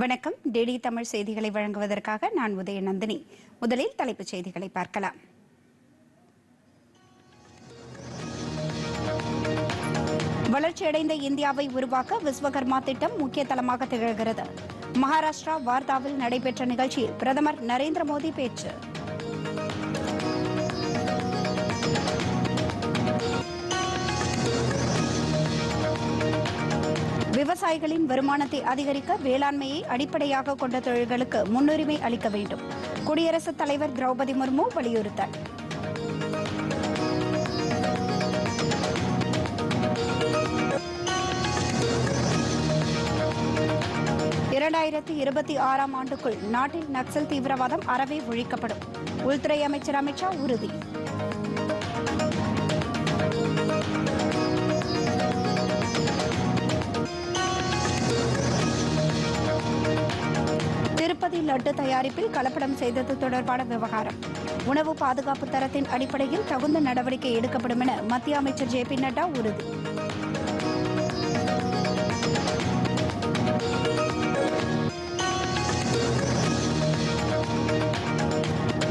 வணக்கம். டெல்லி தமிழ் செய்திகளை வழங்குவதற்காக நான் உதயநந்தினி. முதலில் தலைப்புச் செய்திகளை பார்க்கலாம். வளர்ச்சியடைந்த இந்தியாவை உருவாக்க விஸ்வகர்மா திட்டம் முக்கிய தளமாக திகழ்கிறது. மகாராஷ்டிரா வார்தாவில் நடைபெற்ற நிகழ்ச்சியில் பிரதமர் நரேந்திர மோடி பேச்சு. விவசாயிகளின் வருமானத்தை அதிகரிக்க வேளாண்மையை அடிப்படையாக கொண்ட தொழில்களுக்கு முன்னுரிமை அளிக்க வேண்டும். குடியரசுத் தலைவர் திரௌபதி முர்மு வலியுறுத்தல். இரண்டாயிரத்தி இருபத்தி ஆறாம் ஆண்டுக்குள் நாட்டில் நக்சல் தீவிரவாதம் அறவே ஒழிக்கப்படும். உள்துறை அமைச்சர் அமித்ஷா உறுதி. லட்டு தயாரிப்பில் கலப்படம் செய்தது தொடர்பான விவகாரம். உணவு பாதுகாப்பு தரத்தின் அடிப்படையில் தகுந்த நடவடிக்கை எடுக்கப்படும் என மத்திய அமைச்சர் ஜே பி நட்டா உறுதி.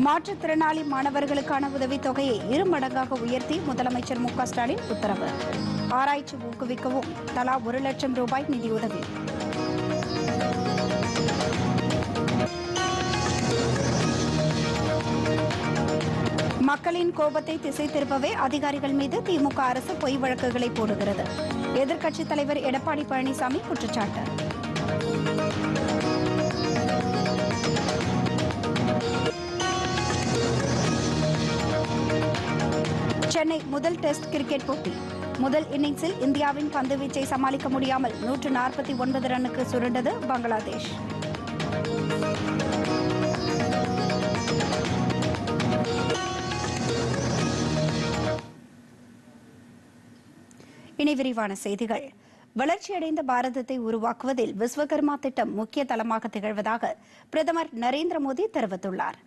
மாற்றுத்திறனாளி மாணவர்களுக்கான உதவித்தொகையை இரு மடங்காக உயர்த்தி முதலமைச்சர் மு க ஸ்டாலின் உத்தரவு. ஆராய்ச்சி ஊக்குவிக்கவும் தலா ஒரு லட்சம் ரூபாய் நிதியுதவி. மக்களின் கோபத்தை திசை திருப்பவே அதிகாரிகள் மீது திமுக அரசு பொய் வழக்குகளை போடுகிறது. எதிர்க்கட்சித் தலைவர் எடப்பாடி பழனிசாமி குற்றச்சாட்டு. சென்னை முதல் டெஸ்ட் கிரிக்கெட் போட்டி. முதல் இன்னிங்ஸில் இந்தியாவின் பந்துவீச்சை சமாளிக்க முடியாமல் நூற்று நாற்பத்தி ஒன்பது ரன்னுக்கு சுருண்டது பங்களாதேஷ். இனி விரிவான செய்திகள். வளர்ச்சியடைந்த பாரதத்தை உருவாக்குவதில் விஸ்வகர்மா திட்டம் முக்கிய தளமாக திகழ்வதாக பிரதமர் நரேந்திர மோடி தெரிவித்துள்ளார்.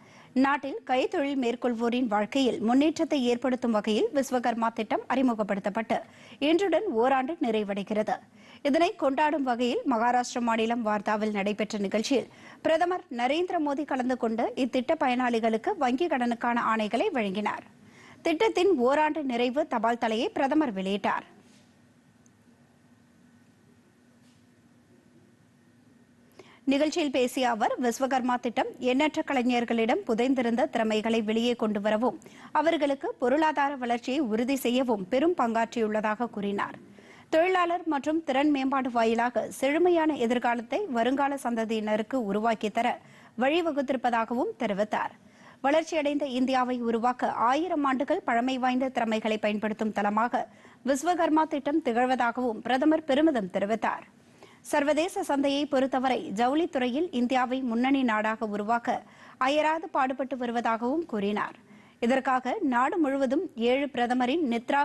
நாட்டில் கைத்தொழில் மேற்கொள்வோரின் வாழ்க்கையில் முன்னேற்றத்தை ஏற்படுத்தும் வகையில் விஸ்வகர்மா திட்டம் அறிமுகப்படுத்தப்பட்டு இன்றுடன் ஓராண்டு நிறைவடைகிறது. இதனை கொண்டாடும் வகையில் மகாராஷ்டிர மாநிலம் வார்தாவில் நடைபெற்ற நிகழ்ச்சியில் பிரதமர் நரேந்திர மோடி கலந்து கொண்டு இத்திட்ட பயனாளிகளுக்கு வங்கிக் கடனுக்கான ஆணைகளை வழங்கினார். திட்டத்தின் ஓராண்டு நிறைவு தபால் தலையை பிரதமர் வெளியிட்டார். நிகழ்ச்சியில் பேசிய அவர் விஸ்வகர்மா திட்டம் எண்ணற்ற கலைஞர்களிடம் புதைந்திருந்த திறமைகளை வெளியே கொண்டு வரவும் அவர்களுக்கு பொருளாதார வளர்ச்சியை உறுதி செய்யவும் பெரும் பங்காற்றியுள்ளதாக கூறினார். தொழிலாளர் மற்றும் திறன் மேம்பாடு வாயிலாக செழுமையான எதிர்காலத்தை வருங்கால சந்ததியினருக்கு உருவாக்கி தர வழிவகுத்திருப்பதாகவும் தெரிவித்தார். வளர்ச்சியடைந்த இந்தியாவை உருவாக்க ஆயிரம் ஆண்டுகள் பழமை வாய்ந்த திறமைகளை பயன்படுத்தும் தளமாக விஸ்வகர்மா திட்டம் திகழ்வதாகவும் பிரதமர் பெருமிதம் தெரிவித்தார். சர்வதேச சந்தையை பொறுத்தவரை ஜவுளித்துறையில் இந்தியாவை முன்னணி நாடாக உருவாக்க அயராது பாடுபட்டு வருவதாகவும் கூறினார் இதற்காக நாடு முழுவதும் ஏழு பிரதமரின் நித்ரா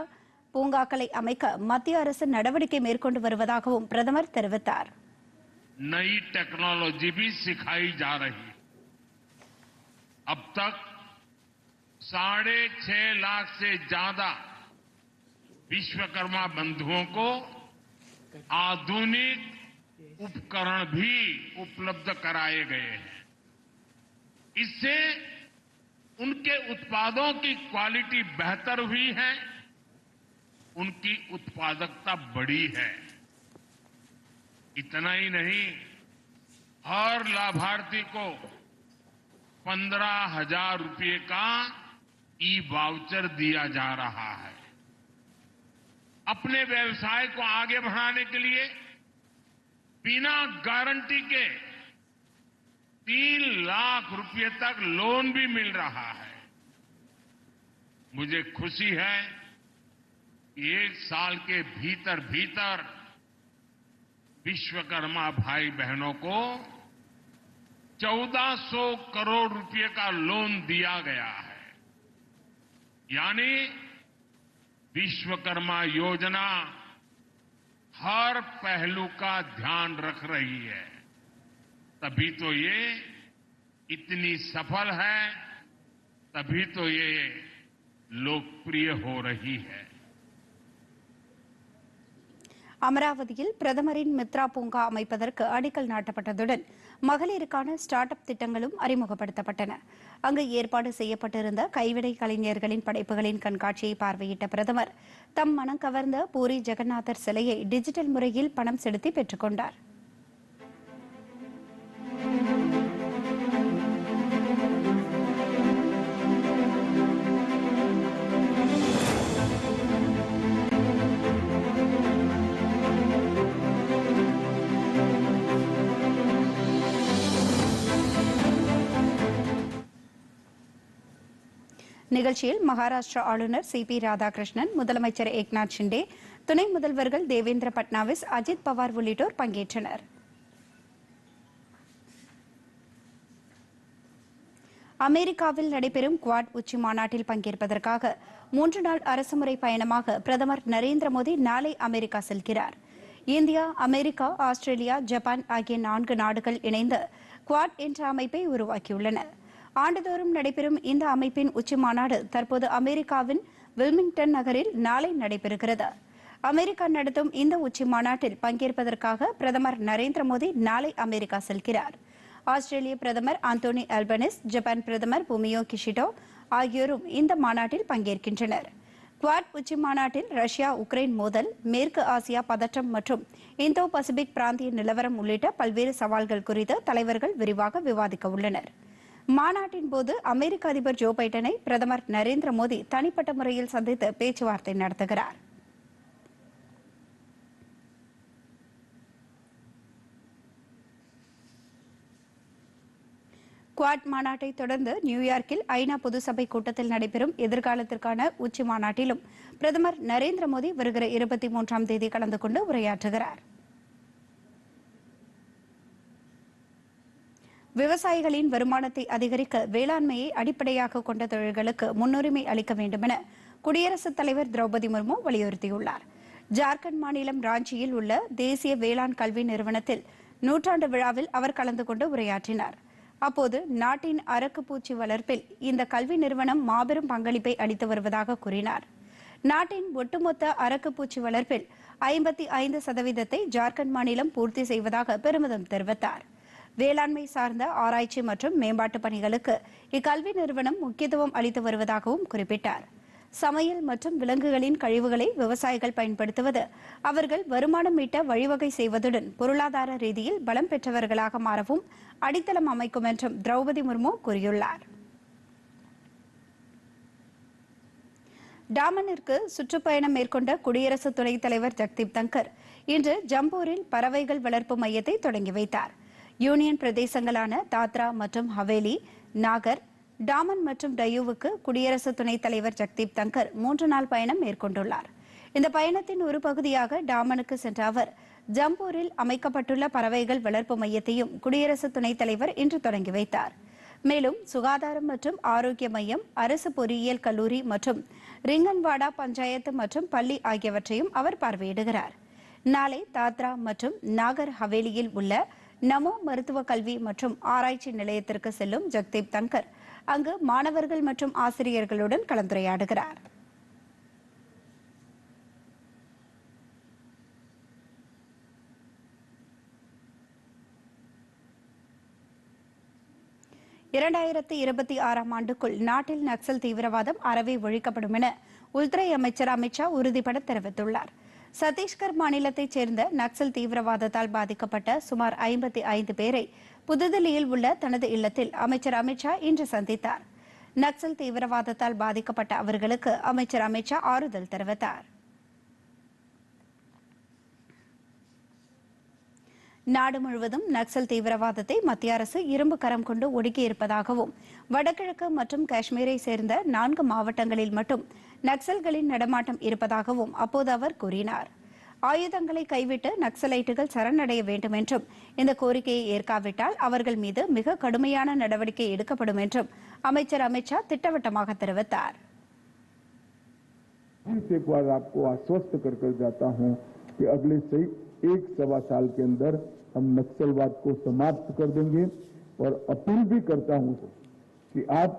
பூங்காக்களை அமைக்க மத்திய அரசு நடவடிக்கை மேற்கொண்டு வருவதாகவும் பிரதமர் தெரிவித்தார் नई टेक्नोलॉजी भी सिखाई जा रही है अब तक साढ़े छह लाख से ज्यादा विश्वकर्मा बंधुओं को आधुनिक उपकरण भी उपलब्ध कराए गए हैं। इससे उनके उत्पादों की क्वालिटी बेहतर हुई है, उनकी उत्पादकता बढ़ी है। इतना ही नहीं, हर लाभार्थी को पंद्रह हज़ार रुपये का ई वाउचर दिया जा रहा है। अपने व्यवसाय को आगे बढ़ाने के लिए बिना गारंटी के तीन लाख रुपए तक लोन भी मिल रहा है। मुझे खुशी है कि एक साल के भीतर भीतर विश्वकर्मा भाई बहनों को 1400 करोड़ रुपए का लोन दिया गया है। यानी विश्वकर्मा योजना हर पहलू का ध्यान रख रही है तभी तो ये इतनी सफल है तभी तो ये लोकप्रिय हो रही है அமராவதியில் பிரதமரின் மித்ரா பூங்கா அமைப்பதற்கு அடிக்கல் நாட்டப்பட்டதுடன் மகளிருக்கான ஸ்டார்ட் அப் திட்டங்களும் அறிமுகப்படுத்தப்பட்டன. அங்கு ஏற்பாடு செய்யப்பட்டிருந்த கைவிடை கலைஞர்களின் படைப்புகளின் கண்காட்சியை பார்வையிட்ட பிரதமர் தம் மனம் கவர்ந்த பூரி ஜெகநாதர் சிலையை டிஜிட்டல் முறையில் பணம் செலுத்தி பெற்றுக்கொண்டார் நிகழ்ச்சியில் மகாராஷ்டிரா ஆளுநர் சி பி ராதாகிருஷ்ணன் முதலமைச்சர் ஏக்நாத் ஷிண்டே துணை முதல்வர்கள் தேவேந்திர பட்னாவிஸ் அஜித் பவார் உள்ளிட்டோர் பங்கேற்றனர். அமெரிக்காவில் நடைபெறும் குவாட் உச்சி மாநாட்டில் பங்கேற்பதற்காக மூன்று நாள் அரசுமுறை பயணமாக பிரதமர் நரேந்திர மோடி நாளை அமெரிக்கா செல்கிறார். இந்தியா அமெரிக்கா ஆஸ்திரேலியா ஜப்பான் ஆகிய நான்கு நாடுகள் இணைந்து குவாட் என்ற அமைப்பை உருவாக்கியுள்ளன. ஆண்டுதோறும் நடைபெறும் இந்த அமைப்பின் உச்சி மாநாடு தற்போது அமெரிக்காவின் வில்மிங்டன் நகரில் நாளை நடைபெறுகிறது. அமெரிக்கா நடத்தும் இந்த உச்சி மாநாட்டில் பங்கேற்பதற்காக பிரதமர் நரேந்திர மோடி நாளை அமெரிக்கா செல்கிறார். ஆஸ்திரேலிய பிரதமர் ஆந்தோனி அல்பனிஸ் ஜப்பான் பிரதமர் புமியோ கிஷிடோ ஆகியோரும் இந்த மாநாட்டில் பங்கேற்கின்றனர். குவாட் உச்சி மாநாட்டில் ரஷ்யா உக்ரைன் மோதல் மேற்கு ஆசியா பதற்றம் மற்றும் இந்தோ பசிபிக் பிராந்திய நிலவரம் உள்ளிட்ட பல்வேறு சவால்கள் குறித்து தலைவர்கள் விரிவாக விவாதிக்க உள்ளனர். மாநாட்டின் போது அமெரிக்க அதிபர் ஜோ பைடனை பிரதமர் நரேந்திர மோடி தனிப்பட்ட முறையில் சந்தித்து பேச்சுவார்த்தை நடத்துகிறார். குவாட் மாநாட்டை தொடர்ந்து நியூயார்க்கில் ஐநா பொதுசபை கூட்டத்தில் நடைபெறும் எதிர்காலத்திற்கான உச்சி மாநாட்டிலும் பிரதமர் நரேந்திர மோடி வருகிற இருபத்தி மூன்றாம் தேதி கலந்து கொண்டு உரையாற்றுகிறார். விவசாயிகளின் வருமானத்தை அதிகரிக்க வேளாண்மையை அடிப்படையாக கொண்ட தொழில்களுக்கு முன்னுரிமை அளிக்க வேண்டுமென குடியரசுத் தலைவர் திரௌபதி முர்மு வலியுறுத்தியுள்ளார். ஜார்க்கண்ட் மாநிலம் ராஞ்சியில் உள்ள தேசிய வேளாண் கல்வி நிறுவனத்தில் நூற்றாண்டு விழாவில் அவர் கலந்து கொண்டு உரையாற்றினார். அப்போது நாட்டின் அரக்கு பூச்சி வளர்ப்பில் இந்த கல்வி நிறுவனம் மாபெரும் பங்களிப்பை அளித்து வருவதாக கூறினார். நாட்டின் ஒட்டுமொத்த அரக்கு பூச்சி வளர்ப்பில் ஐம்பத்தி ஐந்து சதவீதத்தை ஜார்க்கண்ட் மாநிலம் பூர்த்தி செய்வதாக பெருமிதம் தெரிவித்தார். வேளாண்மை சார்ந்த ஆராய்ச்சி மற்றும் மேம்பாட்டு பணிகளுக்கு இக்கல்வி நிறுவனம் முக்கியத்துவம் அளித்து வருவதாகவும் குறிப்பிட்டார். சமையல் மற்றும் விலங்குகளின் கழிவுகளை விவசாயிகள் பயன்படுத்துவது அவர்கள் வருமானம் ஈட்ட வழிவகை செய்வதுடன் பொருளாதார ரீதியில் பலம் பெற்றவர்களாக மாறவும் அடித்தளம் அமைக்கும் என்றும் திரௌபதி முர்மு கூறியுள்ளார். டாமனிற்கு சுற்றுப்பயணம் மேற்கொண்ட குடியரசு துணைத் தலைவர் ஜக்தீப் தங்கர் இன்று ஜம்பூரில் பறவைகள் வளர்ப்பு மையத்தை தொடங்கி வைத்தார். யூனியன் பிரதேசங்களான தாத்ரா மற்றும் ஹவேலி நாகர் டாமன் மற்றும் டையூவுக்கு குடியரசு துணைத் தலைவர் ஜக்தீப் தங்கர் மூன்று நாள் பயணம் மேற்கொண்டுள்ளார். இந்த பயணத்தின் ஒரு பகுதியாக டாமனுக்கு சென்ற அவர் ஜம்பூரில் அமைக்கப்பட்டுள்ள பறவைகள் வளர்ப்பு மையத்தையும் குடியரசு துணைத் தலைவர் இன்று தொடங்கி வைத்தார். மேலும் சுகாதாரம் மற்றும் ஆரோக்கிய மையம் அரசு பொறியியல் கல்லூரி மற்றும் ரிங்கன்வாடா பஞ்சாயத்து மற்றும் பள்ளி ஆகியவற்றையும் அவர் பார்வையிடுகிறார். நாளை தாத்ரா மற்றும் நாகர் ஹவேலியில் உள்ள நமோ மருத்துவ கல்வி மற்றும் ஆராய்ச்சி நிலையத்திற்கு செல்லும் ஜக்தீப் தங்கர். அங்கு மாணவர்கள் மற்றும் ஆசிரியர்களுடன் கலந்துரையாடுகிறார். இரண்டாயிரத்தி இருபத்தி ஆறாம் ஆண்டுக்குள் நாட்டில் நக்சல் தீவிரவாதம் அறவே ஒழிக்கப்படும் என உள்துறை அமைச்சர் அமித்ஷா உறுதிபட தெரிவித்துள்ளார். சத்தீஸ்கர் மாநிலத்தைச் சேர்ந்த நக்சல் தீவிரவாதத்தால் பாதிக்கப்பட்ட சுமார் ஐம்பத்தி ஐந்து பேரை புதுதில்லியில் உள்ள தனது இல்லத்தில் அமைச்சர் அமித்ஷா இன்று சந்தித்தார். நக்சல் தீவிரவாதத்தால் பாதிக்கப்பட்ட அவர்களுக்கு அமைச்சர் அமித்ஷா ஆறுதல் தெரிவித்தார். நாடு முழுவதும் நக்சல் தீவிரவாதத்தை மத்திய அரசு இரும்பு கரம் கொண்டு ஒடுக்கியிருப்பதாகவும் வடகிழக்கு மற்றும் காஷ்மீரை சேர்ந்த நான்கு மாவட்டங்களில் மட்டும் நக்சல்களின் நடமாட்டம் இருப்பதாகவும் அப்போது அவர் கூறினார் ஆயுதங்களை கைவிட்டு நக்சலைட்டுகள் சரணடைய வேண்டும் என்றும் இந்த கோரிக்கையை ஏற்காவிட்டால் அவர்கள் மீது மிக கடுமையான நடவடிக்கை எடுக்கப்படும் என்றும் அமைச்சர் அமித்ஷா திட்டவட்டமாக தெரிவித்தார் फिर से एक बार आपको आश्वस्त कर कर जाता हूं कि अगले से एक सवा साल के अंदर हम नक्सलवाद को समाप्त कर देंगे और अपील भी करता हूं कि आप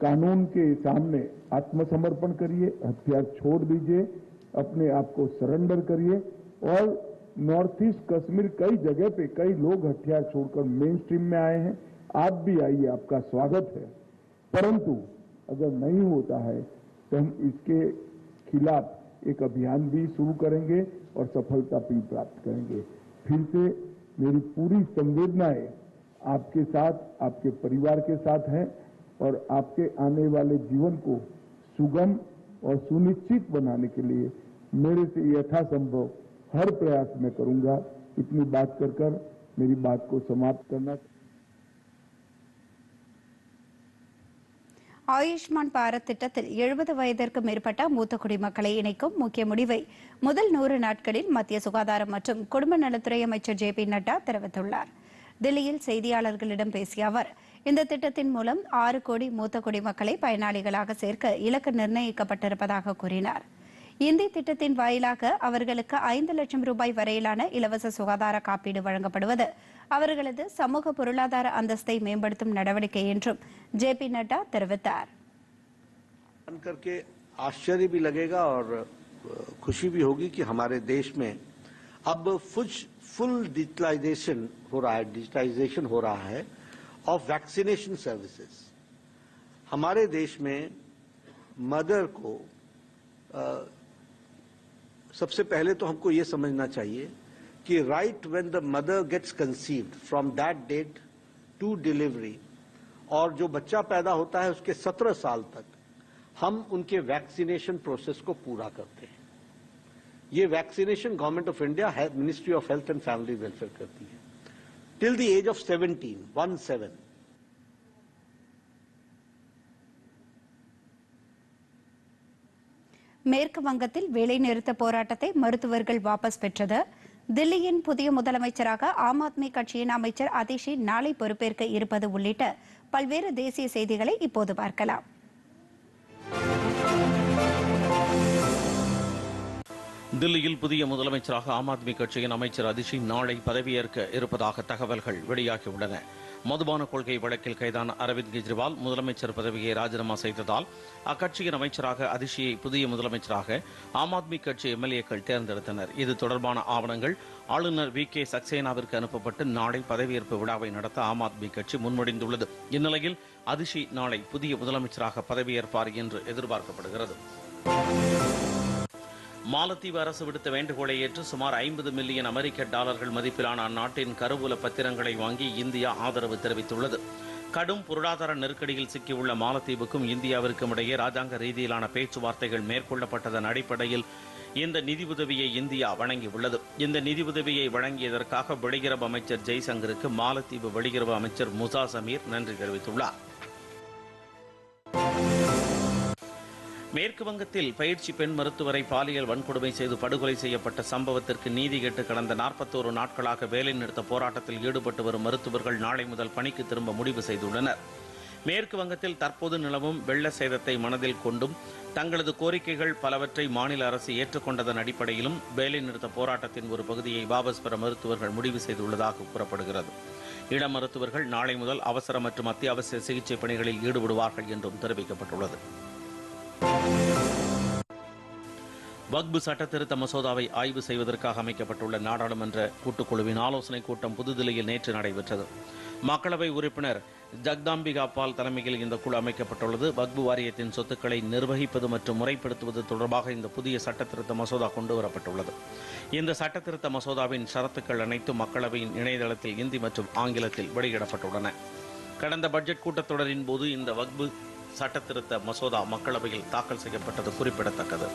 कानून के सामने आत्मसमर्पण करिए, हथियार छोड़ दीजिए, अपने आप को सरेंडर करिए। और नॉर्थ ईस्ट कश्मीर कई जगह पे कई लोग हथियार छोड़कर मेन स्ट्रीम में आए हैं। आप भी आइए, आपका स्वागत है। परंतु अगर नहीं होता है तो हम इसके खिलाफ एक अभियान भी शुरू करेंगे और सफलता भी प्राप्त करेंगे। फिर से मेरी पूरी संवेदनाएँ आपके साथ, आपके परिवार के साथ हैं। और आपके आने वाले जीवन को सुगम और सुनिश्चित बनाने के लिए मेरे से यथासंभव हर प्रयास मैं करूंगा इतनी बात कर कर मेरी बात को समाप्त करना ஆயுஷ்மான் பாரத் திட்டத்தில் எழுபது வயதிற்கு மேற்பட்ட மூத்த குடிமக்களை இணைக்கும் முக்கிய முடிவை முதல் நூறு நாட்களில் மத்திய சுகாதாரம் மற்றும் குடும்ப நலத்துறை அமைச்சர் ஜே பி நட்டா தெரிவித்துள்ளார் தில்லியில் செய்தியாளர்களிடம் பேசிய அவர் இந்த திட்டத்தின் மூலம் ஆறு கோடி மூத்த குடிமக்களை பயனாளிகளாக சேர்க்க இலக்கு நிர்ணயிக்கப்பட்டிருப்பதாக கூறினார் இந்தி திட்டத்தின் வாயிலாக அவர்களுக்கு ஐந்து லட்சம் ரூபாய் வரையிலான இலவச சுகாதார காப்பீடு வழங்கப்படுவது அவர்களது சமூக பொருளாதார அந்தஸ்தை மேம்படுத்தும் நடவடிக்கை என்றும் ஜே பி நட்டா தெரிவித்தார் जान करके आश्चर्य भी लगेगा और अ, खुशी भी होगी कि हमारे देश में अब फुल फुल डिजिटलाइजेशन हो रहा है डिजिटाइजेशन हो रहा है ऑफ़ वैक्सीनेशन सर्विसेज़ हमारे देश में मदर को अ, सबसे पहले तो हमको ये समझना चाहिए कि right when the mother gets conceived from that date to delivery और जो बच्चा पैदा होता है उसके 17 साल तक हम उनके वैक्सीनेशन प्रोसेस को पूरा करते हैं। ये vaccination government of India ministry of health and family welfare करती है। till the age of 17, 1 7. மேற்கு வங்கத்தில் வேலை நிறுத்த போராட்டத்தை மருத்துவர்கள் வாபஸ் பெற்றது தில்லியின் புதிய முதலமைச்சராக ஆம் ஆத்மி கட்சியின் அமைச்சர் அதிஷி நாளை பொறுப்பேற்க இருப்பது உள்ளிட்ட பல்வேறு தேசிய செய்திகளை இப்போது பார்க்கலாம் தில்லியில் புதிய முதலமைச்சராக ஆம் ஆத்மி கட்சியின் அமைச்சர் அதிஷி நாளை பதவியேற்க இருப்பதாக தகவல்கள் வெளியாகியுள்ளன. மதுபான கொள்கை வழக்கில் கைதான அரவிந்த் கெஜ்ரிவால் முதலமைச்சர் பதவியை ராஜினாமா செய்ததால் அக்கட்சியின் அமைச்சராக அதிஷியை புதிய முதலமைச்சராக ஆம் ஆத்மி கட்சி எம்எல்ஏக்கள் தேர்ந்தெடுத்தனர். இது தொடர்பான ஆவணங்கள் ஆளுநர் வி. கே. சக்சேனாவிற்கு அனுப்பப்பட்டு நாளை பதவியேற்பு விழாவை நடத்த ஆம் ஆத்மி கட்சி முன்மொழிந்துள்ளது. இந்நிலையில் அதிஷி நாளை புதிய முதலமைச்சராக பதவியேற்பார் என்று எதிர்பார்க்கப்படுகிறது. மாலத்தீவு அரசு விடுத்த வேண்டுகோளை ஏற்று சுமார் ஐம்பது மில்லியன் அமெரிக்க டாலர்கள் மதிப்பிலான அந்நாட்டின் கருவூல பத்திரங்களை வாங்கி இந்தியா ஆதரவு தெரிவித்துள்ளது. கடும் பொருளாதார நெருக்கடியில் சிக்கியுள்ள மாலத்தீவுக்கும் இந்தியாவிற்கும் இடையே ராஜாங்க ரீதியிலான பேச்சுவார்த்தைகள் மேற்கொள்ளப்பட்டதன் அடிப்படையில் இந்த நிதியுதவியை இந்தியா வழங்கியுள்ளது. இந்த நிதியுதவியை வழங்கியதற்காக வெளியுறவு அமைச்சர் ஜெய்சங்கருக்கு மாலத்தீவு வெளியுறவு அமைச்சர் முசா சமீர் நன்றி தெரிவித்துள்ளார். மேற்கு வங்கத்தில் பயிற்சி பெண் மருத்துவரை பாலியல் வன்கொடுமை செய்து படுகொலை செய்யப்பட்ட சம்பவத்திற்கு நீதி கேட்டு கடந்த நாற்பத்தோரு நாட்களாக வேலைநிறுத்த போராட்டத்தில் ஈடுபட்டு வரும் மருத்துவர்கள் நாளை முதல் பணிக்கு திரும்ப முடிவு செய்துள்ளனர். மேற்கு வங்கத்தில் தற்போது நிலவும் வெள்ள சேதத்தை மனதில் கொண்டும் தங்களது கோரிக்கைகள் பலவற்றை மாநில அரசு ஏற்றுக்கொண்டதன் அடிப்படையிலும் வேலைநிறுத்த போராட்டத்தின் ஒரு பகுதியை வாபஸ் பெற மருத்துவர்கள் முடிவு செய்துள்ளதாக கூறப்படுகிறது. இள மருத்துவர்கள் நாளை முதல் அவசர மற்றும் அத்தியாவசிய சிகிச்சை பணிகளில் ஈடுபடுவார்கள் என்றும் தெரிவிக்கப்பட்டுள்ளது. வக்பு சட்டத்திருத்த மசோதாவை ஆய்வு செய்வதற்காக அமைக்கப்பட்டுள்ள நாடாளுமன்ற கூட்டுக்குழுவின் ஆலோசனைக் கூட்டம் புதுதில்லியில் நேற்று நடைபெற்றது. மக்களவை உறுப்பினர் ஜக்தாம்பிகா பால் தலைமையில் இந்த குழு அமைக்கப்பட்டுள்ளது. வக்பு வாரியத்தின் சொத்துக்களை நிர்வகிப்பது மற்றும் முறைப்படுத்துவது தொடர்பாக இந்த புதிய சட்டத்திருத்த மசோதா கொண்டுவரப்பட்டுள்ளது இந்த சட்டத்திருத்த மசோதாவின் ஷரத்துக்கள் அனைத்தும் மக்களவையின் இணையதளத்தில் இந்தி மற்றும் ஆங்கிலத்தில் வெளியிடப்பட்டுள்ளன. கடந்த பட்ஜெட் கூட்டத்தொடரின் போது இந்த வக்பு சட்டத்திருத்த மசோதா மக்களவையில் தாக்கல் செய்யப்பட்டது குறிப்பிடத்தக்கது.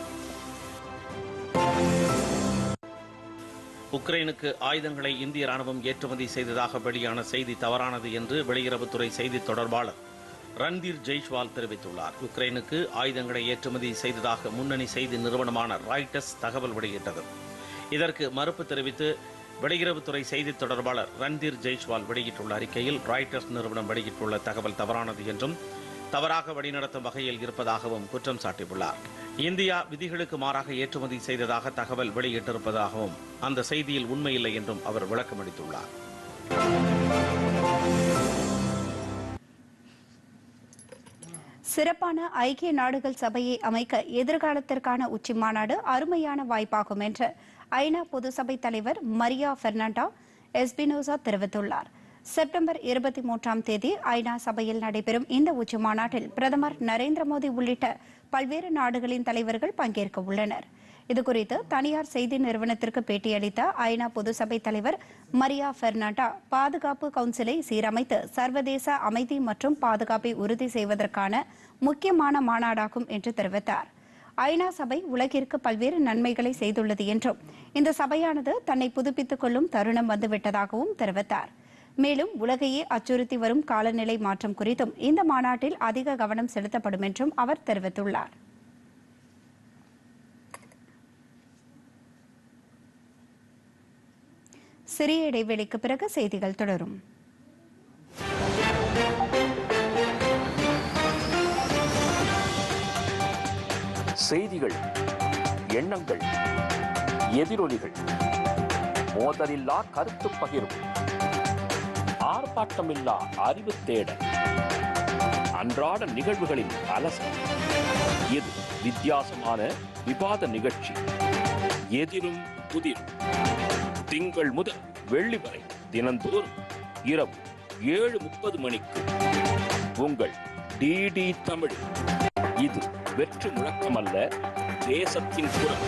உக்ரைனுக்கு ஆயுதங்களை இந்திய ராணுவம் ஏற்றுமதி செய்ததாக வெளியான செய்தி தவறானது என்று வெளியுறவுத்துறை செய்தி தொடர்பாளர் ரன்தீர் ஜெய்ஷ்வால் தெரிவித்துள்ளார். உக்ரைனுக்கு ஆயுதங்களை ஏற்றுமதி செய்ததாக முன்னணி செய்தி நிறுவனமான ராய்டர்ஸ் தகவல் வெளியிட்டது. இதற்கு மறுப்பு தெரிவித்து வெளியுறவுத்துறை செய்தி தொடர்பாளர் ரன்தீர் ஜெய்ஷ்வால் வெளியிட்டுள்ள அறிக்கையில் ராய்டர்ஸ் நிறுவனம் வெளியிட்டுள்ள தகவல் தவறானது என்றும் தவறாக வழிநடத்தும் வகையில் இருப்பதாகவும் குற்றம் சாட்டியுள்ளார். இந்தியா விதிகளுக்கு மாறாக ஏற்றுமதி செய்ததாக தகவல் வெளியிட்டிருப்பதாகவும் அந்த செய்தியில் உண்மையில்லை என்றும் அவர் விளக்கமளித்துள்ளார் சிறப்பான ஐக்கிய நாடுகள் சபையை அமைக்க எதிர்காலத்திற்கான உச்சி மாநாடு அருமையான வாய்ப்பாகும் என்று ஐநா பொதுசபை தலைவர் மரியா பெர்னாண்டா எஸ்பினோசா தெரிவித்துள்ளார். செப்டம்பர் இருபத்தி மூன்றாம் தேதி ஐநா சபையில் நடைபெறும் இந்த உச்சி மாநாட்டில் பிரதமர் நரேந்திர மோடி உள்ளிட்ட பல்வேறு நாடுகளின் தலைவர்கள் பங்கேற்க உள்ளனர். இதுகுறித்து தனியார் செய்தி நிறுவனத்திற்கு பேட்டியளித்த ஐநா பொதுசபை தலைவர் மரியா பெர்னாண்டா பாதுகாப்பு கவுன்சிலை சீரமைத்து சர்வதேச அமைதி மற்றும் பாதுகாப்பை உறுதி செய்வதற்கான முக்கியமான மாநாடாகும் என்று தெரிவித்தார். ஐநா சபை உலகிற்கு பல்வேறு நன்மைகளை செய்துள்ளது என்றும் இந்த சபையானது தன்னை புதுப்பித்துக் கொள்ளும் தருணம் வந்துவிட்டதாகவும் தெரிவித்தார். மேலும் உலகையே அச்சுறுத்தி வரும் காலநிலை மாற்றம் குறித்தும் இந்த மாநாட்டில் அதிக கவனம் செலுத்தப்படும் என்றும் அவர் தெரிவித்துள்ளார். சிறிய இடைவெளிக்கு பிறகு செய்திகள் தொடரும். செய்திகள் எண்ணங்கள் எதிரொலிகள். மோதலில்லா கருத்து பகிர்வு. ஆர்ப்பாட்டமில்லா அறிவு தேட அன்றாட நிகழ்வுகளின் அலசல். இது வித்தியாசமான விவாத நிகழ்ச்சி? எதிரும் புதிரும். திங்கள் முதல் வெள்ளி வரை தினந்தோறும் இரவு ஏழு முப்பது மணிக்கு உங்கள் டிடி தமிழ். இது வெற்று முழக்கமல்ல தேசத்தின் குரல்.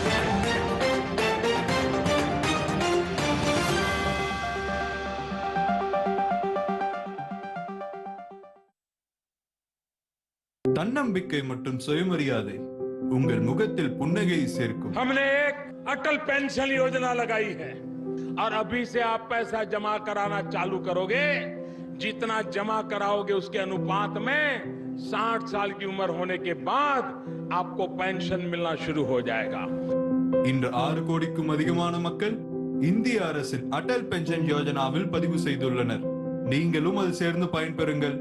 தன்னம்பிக்கை மற்றும் சுயமரியாதை உங்கள் முகத்தில் புன்னகையை சேர்க்கும் हमने एक अटल पेंशन योजना लगाई है और अभी से आप पैसा जमा कराना चालू करोगे जितना जमा कराओगे उसके अनुपात में 60 साल की उम्र होने के बाद आपको पेंशन मिलना शुरू हो जाएगा இன்று ஆறு கோடிக்கும் அதிகமான மக்கள் இந்திய அரசின் அடல் பென்ஷன் யோஜனாவில் பதிவு செய்துள்ளனர் நீங்களும் அது சேர்ந்து பயன்பெறுங்கள்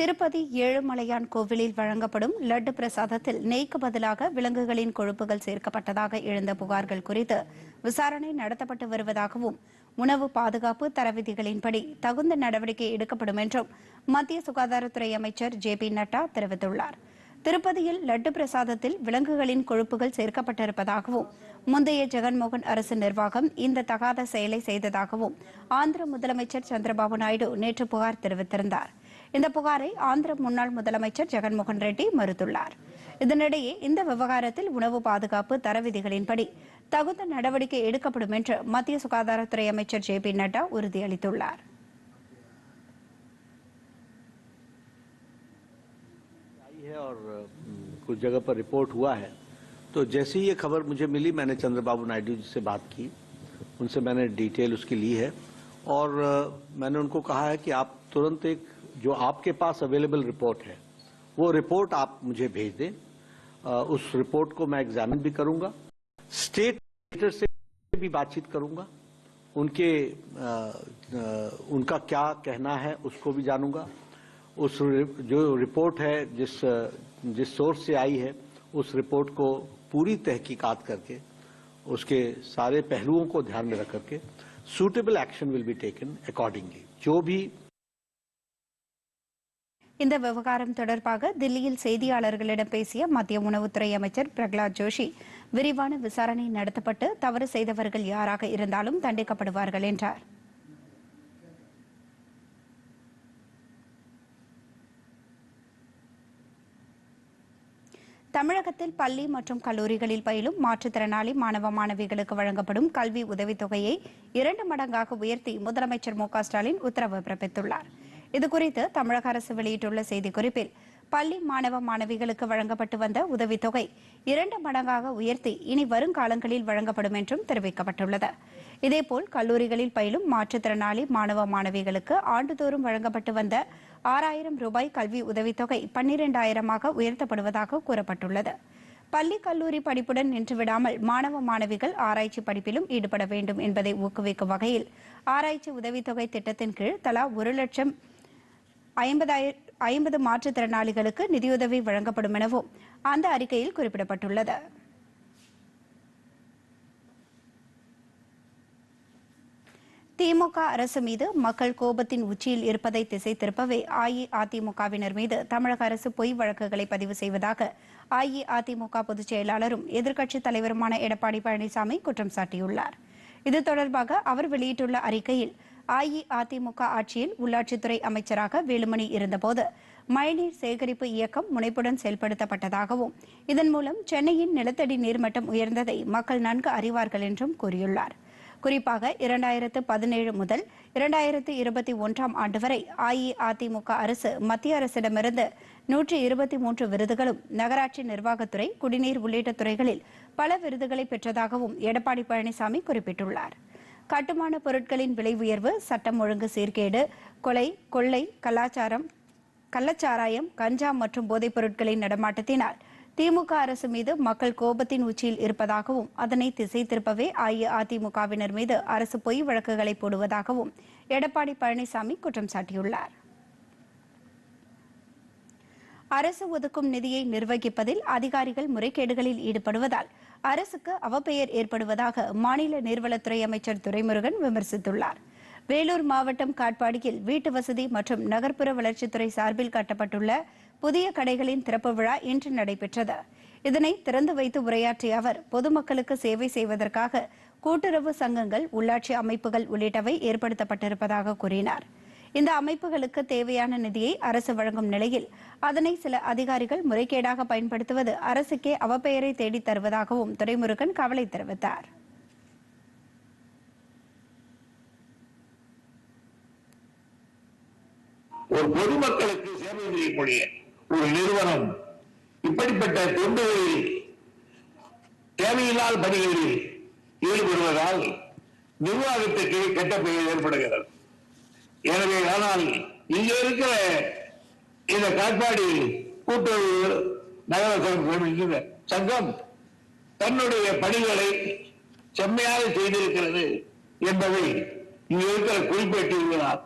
திருப்பதி ஏழுமலையான் கோவிலில் வழங்கப்படும் லட்டு பிரசாதத்தில் நெய்க்கு பதிலாக விலங்குகளின் கொழுப்புகள் சேர்க்கப்பட்டதாக எழுந்த புகார்கள் குறித்து விசாரணை நடத்தப்பட்டு வருவதாகவும் உணவு பாதுகாப்பு தரவிதிகளின்படி தகுந்த நடவடிக்கை எடுக்கப்படும் என்றும் மத்திய சுகாதாரத்துறை அமைச்சர் ஜே பி நட்டா தெரிவித்துள்ளார். திருப்பதியில் லட்டு பிரசாதத்தில் விலங்குகளின் கொழுப்புகள் சேர்க்கப்பட்டிருப்பதாகவும் முந்தைய ஜெகன்மோகன் அரசு நிர்வாகம் இந்த தகாத செயலை செய்ததாகவும் ஆந்திர முதலமைச்சர் சந்திரபாபு நாயுடு நேற்று புகார் தெரிவித்திருந்தார். இந்த புகாரை ஆந்திர முன்னாள் முதலமைச்சர் ஜெகன்மோகன் ரெட்டி மறுத்துள்ளார் இதனிடையே இந்த விவகாரத்தில் உணவு பாதுகாப்பு தர விதிகளின்படி தகுந்த நடவடிக்கை எடுக்கப்படும் என்று மத்திய சுகாதாரத்துறை அமைச்சர் ஜே பி நட்டா உறுதியளித்துள்ளார் आई है और अम, कुछ जगह पर रिपोर्ट हुआ है तो जैसे ही ये खबर मुझे मिली मैंने चंद्रबाबू नायडू जी से बात की उनसे मैंने डिटेल उसकी ली है और अ, मैंने उनको कहा है कि आप तुरंत एक जो आपके पास अवेलेबल रिपोर्ट है वो रिपोर्ट आप मुझे भेज दें। उस रिपोर्ट को मैं एग्जामिन भी करूँगा। स्टेट लीडर से भी बातचीत करूँगा। उनके अ, अ, उनका क्या कहना है उसको भी जानूँगा। उस जो रिपोर्ट है जिस जिस सोर्स से आई है उस रिपोर्ट को पूरी तहकीकात करके उसके सारे पहलुओं को ध्यान में रख करके suitable action will be taken accordingly जो भी இந்த விவகாரம் தொடர்பாக தில்லியில் செய்தியாளர்களிடம் பேசிய மத்திய உணவுத்துறை அமைச்சர் பிரகலாத் ஜோஷி விரிவான விசாரணை நடத்தப்பட்டு தவறு செய்தவர்கள் யாராக இருந்தாலும் தண்டிக்கப்படுவார்கள் என்றார். தமிழகத்தில் பள்ளி மற்றும் கல்லூரிகளில் பயிலும் மாற்றுத்திறனாளி மாணவ மாணவிகளுக்கு வழங்கப்படும் கல்வி உதவித்தொகையை இரண்டு மடங்காக உயர்த்தி முதலமைச்சர் மு ஸ்டாலின் உத்தரவு பிறப்பித்துள்ளார். இதுகுறித்து தமிழக அரசு வெளியிட்டுள்ள செய்திக்குறிப்பில் பள்ளி மாணவ மாணவிகளுக்கு வழங்கப்பட்டு வந்த உதவித்தொகை இரண்டு மடங்காக உயர்த்தி இனி வருங்காலங்களில் வழங்கப்படும் என்றும் தெரிவிக்கப்பட்டுள்ளது. இதேபோல் கல்லூரிகளில் பயிலும் மாற்றுத்திறனாளி மாணவ மாணவிகளுக்கு ஆண்டுதோறும் வழங்கப்பட்டு வந்த ஆறாயிரம் ரூபாய் கல்வி உதவித்தொகை பன்னிரண்டாயிரமாக உயர்த்தப்படுவதாக கூறப்பட்டுள்ளது. பள்ளி கல்லூரி படிப்புடன் நின்றுவிடாமல் மாணவ மாணவிகள் ஆராய்ச்சி படிப்பிலும் ஈடுபட வேண்டும் என்பதை ஊக்குவிக்கும் வகையில் ஆராய்ச்சி உதவித்தொகை திட்டத்தின் கீழ் தலா ஒரு லட்சம் ஐம்பது மாற்றுத்திறனாளிகளுக்கு நிதியுதவி வழங்கப்படும் எனவும் அந்த அறிக்கையில் குறிப்பிடப்பட்டுள்ளது. திமுக அரசு மீது மக்கள் கோபத்தின் உச்சியில் இருப்பதை திசை திருப்பவே அஇஅதிமுகவினர் மீது தமிழக அரசு பொய் வழக்குகளை பதிவு செய்வதாக அஇஅதிமுக பொதுச் செயலாளரும் எதிர்க்கட்சித் தலைவருமான எடப்பாடி பழனிசாமி குற்றம் சாட்டியுள்ளார். இது தொடர்பாக அவர் வெளியிட்டுள்ள அறிக்கையில் அஇஅதிமுக ஆட்சியில் உள்ளாட்சித்துறை அமைச்சராக வேலுமணி இருந்தபோது மழைநீர் சேகரிப்பு இயக்கம் முனைப்புடன் செயல்படுத்தப்பட்டதாகவும் இதன் மூலம் சென்னையின் நிலத்தடி நீர்மட்டம் உயர்ந்ததை மக்கள் நன்கு அறிவார்கள் என்றும் கூறியுள்ளார். குறிப்பாக இரண்டாயிரத்து பதினேழு முதல் இரண்டாயிரத்து இருபத்தி ஒன்றாம் ஆண்டு வரை அஇஅதிமுக அரசு மத்திய அரசிடமிருந்து நூற்றி இருபத்தி மூன்று விருதுகளும் நகராட்சி நிர்வாகத்துறை குடிநீர் உள்ளிட்ட துறைகளில் பல விருதுகளை பெற்றதாகவும் எடப்பாடி பழனிசாமி குறிப்பிட்டுள்ளார். கட்டுமான பொருட்களின் விலை உயர்வு சட்டம் ஒழுங்கு சீர்கேடு கொலை கொள்ளை கலாச்சாரம் கள்ளச்சாராயம் கஞ்சா மற்றும் போதைப் பொருட்களின் நடமாட்டத்தினால் திமுக அரசு மீது மக்கள் கோபத்தின் உச்சியில் இருப்பதாகவும் அதனை திசை திருப்பவே அஇஅதிமுகவினர் மீது அரசு பொய் வழக்குகளை போடுவதாகவும் எடப்பாடி பழனிசாமி குற்றம் சாட்டியுள்ளார். அரசு ஒதுக்கும் நிதியை நிர்வகிப்பதில் அதிகாரிகள் முறைகேடுகளில் ஈடுபடுவதால் அரசுக்கு அவப்பெயர் ஏற்படுவதாக மாநில நீர்வளத்துறை அமைச்சர் துரைமுருகன் விமர்சித்துள்ளார். வேலூர் மாவட்டம் காட்பாடியில் வீட்டு வசதி மற்றும் நகர்ப்புற வளர்ச்சித்துறை சார்பில் கட்டப்பட்டுள்ள புதிய கடைகளின் திறப்பு விழா இன்று நடைபெற்றது. இதனை திறந்து வைத்து உரையாற்றிய அவர் பொதுமக்களுக்கு சேவை செய்வதற்காக கூட்டுறவு சங்கங்கள் உள்ளாட்சி அமைப்புகள் உள்ளிட்டவை ஏற்படுத்தப்பட்டிருப்பதாக கூறினார். இந்த அமைப்புகளுக்கு தேவையான நிதியை அரசு வழங்கும் நிலையில் அதனை சில அதிகாரிகள் முறைகேடாக பயன்படுத்துவது அரசுக்கே அவப்பெயரை தேடித் தருவதாகவும் துரைமுருகன் கவலை தெரிவித்தார். ஒரு பொதுமக்களுக்கு சேவை செய்யக்கூடிய ஒரு நிறுவனம் இப்படிப்பட்ட தொண்டுகளில் தேவையில்லாத பணிகளில் ஈடுபடுவதால் நிர்வாகத்துக்கு கெட்ட பெயர் ஏற்படுகிறது. எனவே ஆனால் இங்க இருக்கிற இந்த காட்பாடி கூட்டுறவு நகர சங்கம் சங்கம் தன்னுடைய பணிகளை செம்மையாக செய்திருக்கிறது என்பதை இங்க இருக்கிற குறிப்பிட்டிருக்கிறார்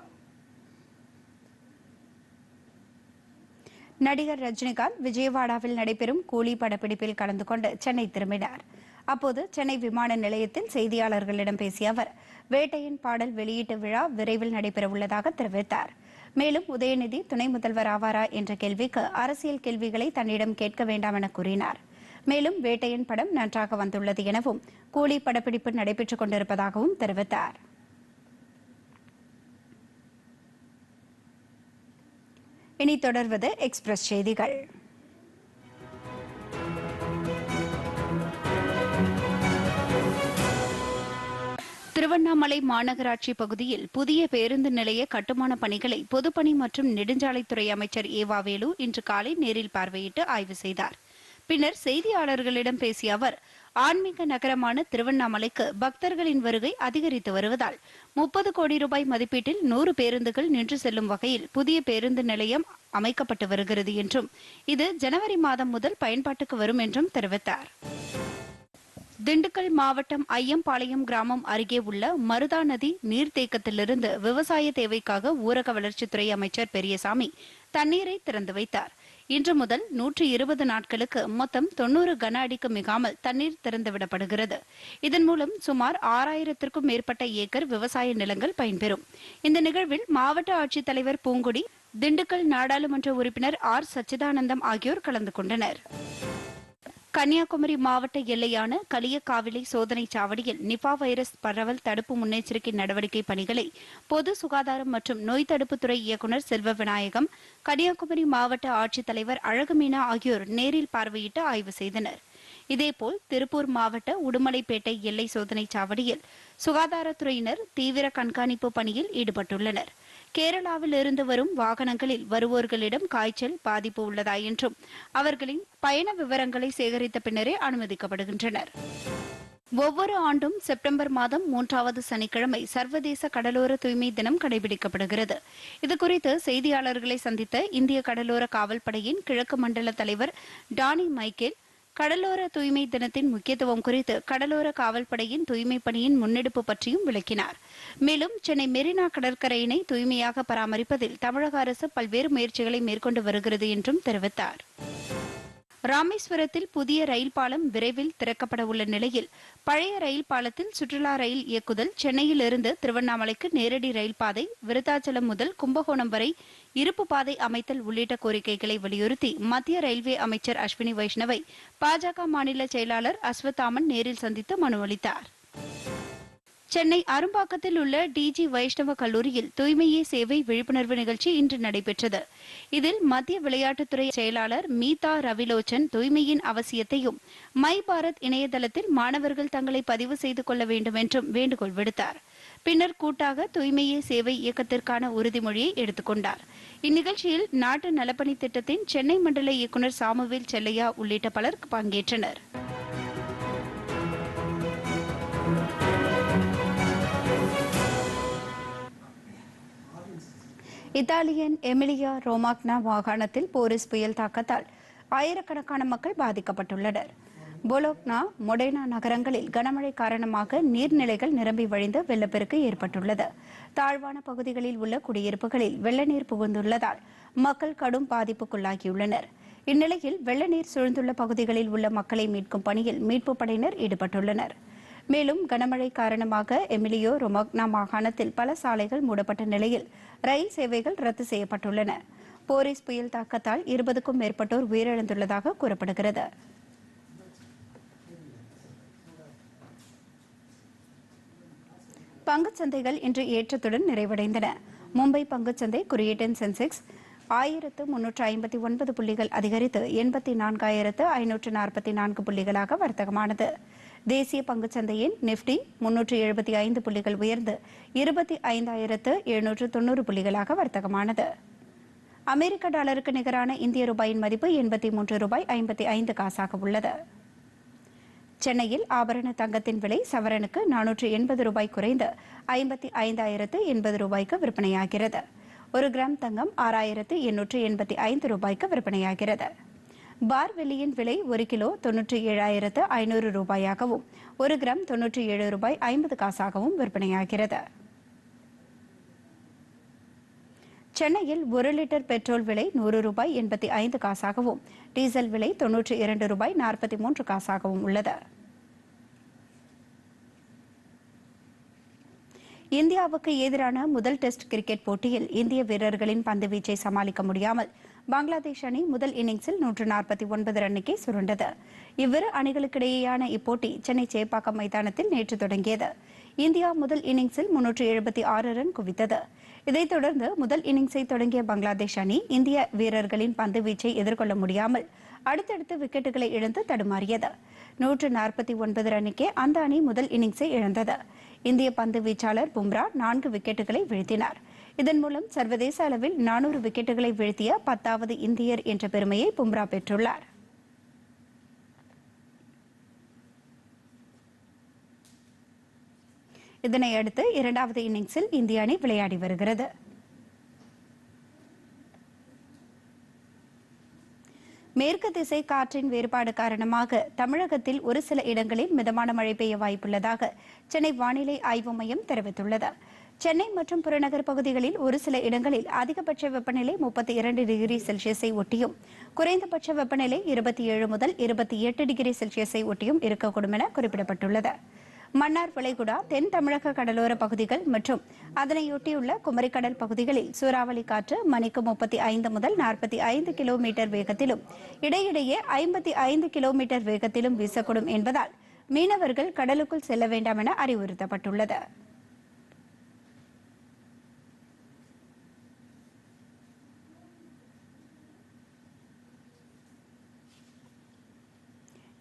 நடிகர் ரஜினிகாந்த் விஜயவாடாவில் நடைபெறும் கூலி படப்பிடிப்பில் கலந்து கொண்டு சென்னை திரும்பினார். அப்போது சென்னை விமான நிலையத்தில் செய்தியாளர்களிடம் பேசிய அவர் வேட்டையின் பாடல் வெளியீட்டு விழா விரைவில் நடைபெறவுள்ளதாக தெரிவித்தார். மேலும் உதயநிதி துணை முதல்வர் ஆவாரா என்ற கேள்விக்கு அரசியல் கேள்விகளை தன்னிடம் கேட்க வேண்டாம் என கூறினார். மேலும் வேட்டையின் படம் நன்றாக வந்துள்ளது எனவும் கூலி படப்பிடிப்பு நடைபெற்றுக் கொண்டிருப்பதாகவும் தெரிவித்தார். இனி தொடர்வது எக்ஸ்பிரஸ் செய்திகள். திருவண்ணாமலை மாநகராட்சி பகுதியில் புதிய பேருந்து நிலைய கட்டுமான பணிகளை பொதுப்பணி மற்றும் நெடுஞ்சாலைத்துறை அமைச்சர் ஏவாவேலு இன்று காலை நேரில் பார்வையிட்டு ஆய்வு செய்தார். பின்னர் செய்தியாளர்களிடம் பேசிய அவர் ஆன்மீக நகரமான திருவண்ணாமலைக்கு பக்தர்களின் வருகை அதிகரித்து வருவதால் முப்பது கோடி ரூபாய் மதிப்பீட்டில் நூறு பேருந்துகள் நின்று செல்லும் வகையில் புதிய பேருந்து நிலையம் அமைக்கப்பட்டு வருகிறது என்றும் இது ஜனவரி மாதம் முதல் பயன்பாட்டுக்கு வரும் என்றும் தெரிவித்தார். திண்டுக்கல் மாவட்டம் ஐயம்பாளையம் கிராமம் அருகே உள்ள மருதா நதி நீர்த்தேக்கத்திலிருந்து விவசாய தேவைக்காக ஊரக வளர்ச்சித்துறை அமைச்சர் பெரியசாமி தண்ணீரை திறந்து வைத்தார். இன்று முதல் நூற்றி இருபது நாட்களுக்கு மொத்தம் தொன்னூறு கன அடிக்கு மிகாமல் தண்ணீர் திறந்துவிடப்படுகிறது இதன் மூலம் சுமார் ஆறாயிரத்திற்கும் மேற்பட்ட ஏக்கர் விவசாய நிலங்கள் பயன்பெறும். இந்த நிகழ்வில் மாவட்ட ஆட்சித்தலைவர் பூங்குடி திண்டுக்கல் நாடாளுமன்ற உறுப்பினர் ஆர். சச்சிதானந்தம் ஆகியோர் கலந்து கொண்டனர். கன்னியாகுமரி மாவட்ட எல்லையான களியக்காவிளை சோதனை சாவடியில் நிபா வைரஸ் பரவல் தடுப்பு முன்னெச்சரிக்கை நடவடிக்கை பணிகளை பொது சுகாதாரம் மற்றும் நோய் தடுப்புத்துறை இயக்குநர் செல்வ விநாயகம் கன்னியாகுமரி மாவட்ட ஆட்சித்தலைவர் அழகுமீனா ஆகியோர் நேரில் பார்வையிட்டு ஆய்வு செய்தனர். இதேபோல் திருப்பூர் மாவட்ட உடுமலைப்பேட்டை எல்லை சோதனை சாவடியில் சுகாதாரத்துறையினர் தீவிர கண்காணிப்பு பணியில் ஈடுபட்டுள்ளனர். கேரளாவில் இருந்து வரும் வாகனங்களில் வருவோர்களிடம் காய்ச்சல் பாதிப்பு உள்ளதா என்றும் அவர்களின் பயண விவரங்களை சேகரித்த பின்னரே அனுமதிக்கப்படுகின்றனர். ஒவ்வொரு ஆண்டும் செப்டம்பர் மாதம் மூன்றாவது சனிக்கிழமை சர்வதேச கடலோர தூய்மை தினம் கடைபிடிக்கப்படுகிறது. இதுகுறித்து செய்தியாளர்களை சந்தித்த இந்திய கடலோர காவல்படையின் கிழக்கு மண்டல தலைவர் டானி மைக்கேல் கடலோர தூய்மை தினத்தின் முக்கியத்துவம் குறித்து கடலோர காவல்படையின் தூய்மை பணியின் முன்னெடுப்பு பற்றியும் விளக்கினார். மேலும் சென்னை மெரினா கடற்கரையினை தூய்மையாக பராமரிப்பதில் தமிழக அரசு பல்வேறு முயற்சிகளை மேற்கொண்டு வருகிறது என்றும் தெரிவித்தார். ராமேஸ்வரத்தில் புதிய ரயில் பாலம் விரைவில் திறக்கப்பட உள்ள நிலையில் பழைய ரயில் பாலத்தில் சுற்றுலா ரயில் இயக்குதல் சென்னையிலிருந்து திருவண்ணாமலைக்கு நேரடி ரயில் பாதை விருத்தாச்சலம் முதல் கும்பகோணம் வரை இருப்பு பாதை அமைத்தல் உள்ளிட்ட கோரிக்கைகளை வலியுறுத்தி மத்திய ரயில்வே அமைச்சர் அஸ்வினி வைஷ்ணவை பாஜக மாநில செயலாளர் அஸ்வத்தாமன் நேரில் சந்தித்து மனு அளித்தார். சென்னை அரும்பாக்கத்தில் உள்ள டிஜி வைஷ்ணவ கல்லூரியில் தூய்மையே சேவை விழிப்புணர்வு நிகழ்ச்சி இன்று நடைபெற்றது. இதில் மத்திய விளையாட்டுத்துறை செயலாளர் மீதா ரவிலோச்சன் தூய்மையின் அவசியத்தையும் மை பாரத் இணையதளத்தில் மாணவர்கள் தங்களை பதிவு செய்து கொள்ள வேண்டும் என்றும் வேண்டுகோள் விடுத்தார். பின்னர் கூட்டாக தூய்மையே சேவை இயக்கத்திற்கான உறுதிமொழியை எடுத்துக்கொண்டார். இந்நிகழ்ச்சியில் நாட்டு நலப்பணி திட்டத்தின் சென்னை மண்டல இயக்குநர் சாமுவேல் செல்லையா உள்ளிட்ட பலர் பங்கேற்றனர். இத்தாலியன் எமிலியா ரோமாக்னா மாகாணத்தில் போரிஸ் புயல் தாக்கத்தால் ஆயிரக்கணக்கான மக்கள் பாதிக்கப்பட்டுள்ளனர். போலோக்னா மொடேனா நகரங்களில் கனமழை காரணமாக நீர்நிலைகள் நிரம்பி வழிந்து வெள்ளப்பெருக்கு ஏற்பட்டுள்ளது. தாழ்வான பகுதிகளில் உள்ள குடியிருப்புகளில் வெள்ள நீர் புகுந்துள்ளதால் மக்கள் கடும் பாதிப்புக்குள்ளாகியுள்ளனர். இந்நிலையில் வெள்ள நீர் சூழ்ந்துள்ள பகுதிகளில் உள்ள மக்களை மீட்கும் பணியில் மீட்புப் படையினர் ஈடுபட்டுள்ளனர். மேலும் கனமழை காரணமாக எமிலியோ ரொமக்னா மாகாணத்தில் பல சாலைகள் மூடப்பட்ட நிலையில் ரயில் சேவைகள் ரத்து செய்யப்பட்டுள்ளன. போரிஸ் புயல் தாக்கத்தால் இருபதுக்கும் மேற்பட்டோர் உயிரிழந்துள்ளதாக கூறப்படுகிறது. பங்குச்சந்தைகள் இன்று ஏற்றத்துடன் நிறைவடைந்தன. மும்பை பங்குச்சந்தை குறியீட்டின் சென்செக்ஸ் ஆயிரத்து முன்னூற்று ஐம்பத்தி ஒன்பது புள்ளிகள் அதிகரித்து எண்பத்தி நான்காயிரத்து ஐநூற்று நாற்பத்தி நான்கு புள்ளிகளாக வர்த்தகமானது. தேசிய பங்குச்சந்தையின் நிப்டி முன்னூற்று எழுபத்தி ஐந்து புள்ளிகள் உயர்ந்து இருபத்தி ஐந்தாயிரத்து எழுநூற்று தொன்னூறு புள்ளிகளாக வர்த்தகமானது. அமெரிக்க டாலருக்கு நிகரான இந்திய ரூபாயின் மதிப்பு எண்பத்தி மூன்று ரூபாய் ஐம்பத்தி ஐந்து காசாக உள்ளது. சென்னையில் ஆபரண தங்கத்தின் விலை சவரனுக்கு நானூற்று எண்பது ரூபாய் குறைந்து ஐம்பத்தி ஐந்தாயிரத்து எண்பது ரூபாய்க்கு விற்பனையாகிறது. ஒரு கிராம் தங்கம் ஆறாயிரத்து எண்ணூற்று எண்பத்தி ஐந்து ரூபாய்க்கு விற்பனையாகிறது. பார் வெள்ளியின் விலை ஒரு கிலோ தொன்னூற்றி ஏழாயிரத்து ஐநூறு ரூபாயாகவும் ஒரு கிராம் தொன்னூற்றி ஏழு ரூபாய் ஐம்பது காசாகவும் விற்பனையாகிறது. சென்னையில் ஒரு லிட்டர் பெட்ரோல் விலை நூறு ரூபாய் எண்பத்தி ஐந்து காசாகவும் டீசல் விலை தொன்னூற்றி இரண்டு ரூபாய் நாற்பத்தி மூன்று காசாகவும் உள்ளது. இந்தியாவுக்கு எதிரான முதல் டெஸ்ட் கிரிக்கெட் போட்டியில் இந்திய வீரர்களின் பந்துவீச்சை சமாளிக்க முடியாமல் பங்களாதேஷ் அணி முதல் இன்னிங்ஸில் நூற்று நாற்பத்தி ஒன்பது ரன்னுக்கே சுருண்டது. இவ்விரு அணிகளுக்கிடையேயான இப்போட்டி சென்னை சேப்பாக்கம் மைதானத்தில் நேற்று தொடங்கியது. இந்தியா முதல் இன்னிங்ஸில் முன்னூற்று எழுபத்தி ஆறு ரன் குவித்தது. இதைத் தொடர்ந்து முதல் இன்னிங்ஸை தொடங்கிய பங்களாதேஷ் அணி இந்திய வீரர்களின் பந்து வீச்சை எதிர்கொள்ள முடியாமல் அடுத்தடுத்து விக்கெட்டுகளை இழந்து தடுமாறியது. நூற்று நாற்பத்தி ஒன்பது ரன்னுக்கே அந்த அணி முதல் இன்னிங்ஸை இழந்தது. இந்திய பந்து வீச்சாளர் பும்ரா நான்கு விக்கெட்டுகளை வீழ்த்தினார். இதன் மூலம் சர்வதேச அளவில் நானூறு விக்கெட்டுகளை வீழ்த்திய பத்தாவது இந்தியர் என்ற பெருமையை பும்ரா பெற்றுள்ளார். இதனை அடுத்து இரண்டாவது இன்னிங்ஸில் இந்திய அணி விளையாடி வருகிறது. மேற்கு திசை காற்றின் வேறுபாடு காரணமாக தமிழகத்தில் ஒரு சில இடங்களில் மிதமான மழை பெய்ய வாய்ப்புள்ளதாக சென்னை வானிலை ஆய்வு மையம் தெரிவித்துள்ளது. சென்னை மற்றும் புறநகர் பகுதிகளில் ஒரு சில இடங்களில் அதிகபட்ச வெப்பநிலை முப்பத்தி இரண்டு டிகிரி செல்சியஸை ஒட்டியும் குறைந்தபட்ச வெப்பநிலை இருபத்தி ஏழு முதல் இருபத்தி எட்டு டிகிரி செல்சியஸை ஒட்டியும் இருக்கக்கூடும் என குறிப்பிடப்பட்டுள்ளது. மன்னார் வளைகுடா தென் தமிழக கடலோர பகுதிகள் மற்றும் அதனையொட்டியுள்ள குமரிக்கடல் பகுதிகளில் சூறாவளி காற்று மணிக்கு முப்பத்தி ஐந்து முதல் நாற்பத்தி ஐந்து கிலோமீட்டர் வேகத்திலும் இடையிடையே ஐம்பத்தி ஐந்து கிலோமீட்டர் வேகத்திலும் வீசக்கூடும் என்பதால் மீனவர்கள் கடலுக்குள் செல்ல வேண்டாம் என அறிவுறுத்தப்பட்டுள்ளது.